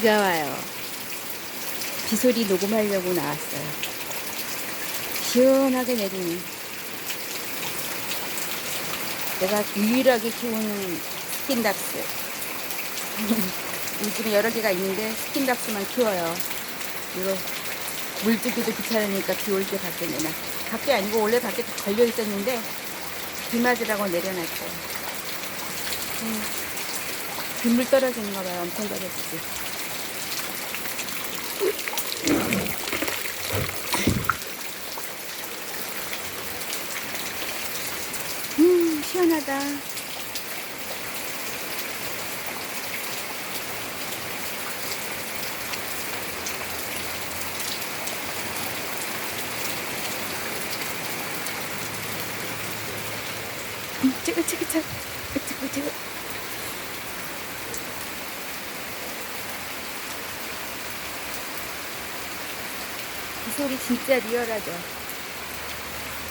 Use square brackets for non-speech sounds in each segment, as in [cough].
비가 와요. 비소리 녹음하려고 나왔어요. 시원하게 내리니. 내가 유일하게 키우는 스킨닥스. [laughs] 요즘에 여러 개가 있는데 스킨닥스만 키워요. 이거 물 주기도 귀찮으니까 비 올 때 밖에 내놔. 밖에 아니고 원래 밖에 다 걸려 있었는데 비 맞으라고 내려놨어요. 음, 빗물 떨어지는가 봐요. 엄청 떨어지지. 음, 시원하다. 찍어, 찍어. 이 소리 진짜 리얼하죠?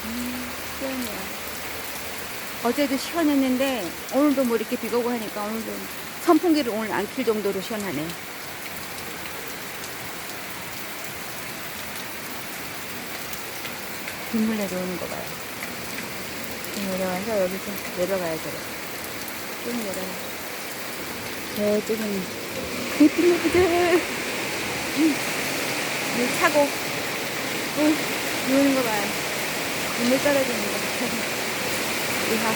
음, 시원해요. 어제도 시원했는데, 오늘도 뭐 이렇게 비가 오고 하니까 오늘도 선풍기를 오늘 안 킬 정도로 시원하네. 빗물 내려오는 거 봐요. 쭉 내려와서 여기 좀 내려가야 돼. 쭉 내려가. 저쪽은 예쁜 애들. 물 차고. 물, 비 오는 거 봐요. 물 떨어지는 거. 이하.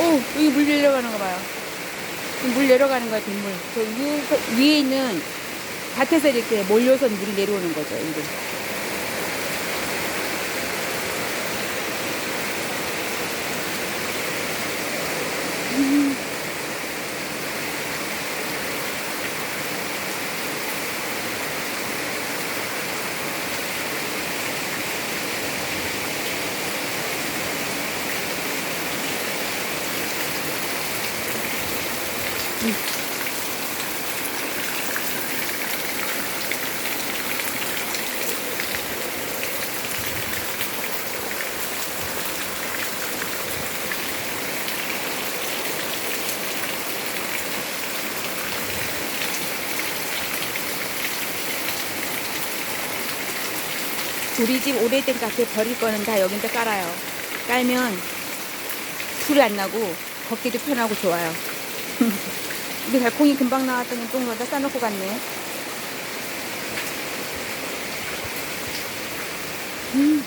오, 여기 물 내려가는 거 봐요. 물 내려가는 거야, 빗물. 저 위에, 위에 있는 밭에서 이렇게 몰려서 물이 내려오는 거죠, 이제. 우리 집 오래된 카페 버릴 거는 다 여긴다 깔아요. 깔면 풀이 안 나고 걷기도 편하고 좋아요. [laughs] 이게 달콩이 금방 나왔더니 똥 넣어다 싸놓고 갔네. 음.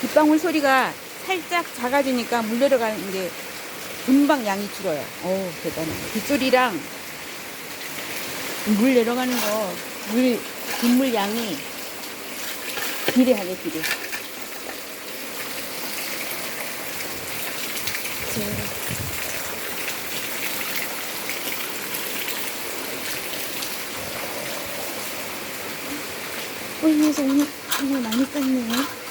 빗방울 소리가 살짝 작아지니까 물 내려가는 게 금방 양이 줄어요. 어우, 대단해. 빗소리랑 물 내려가는 거, 물, 빗물 양이 비례하게 비례. 어, 위에서 오늘, 많이 깠네.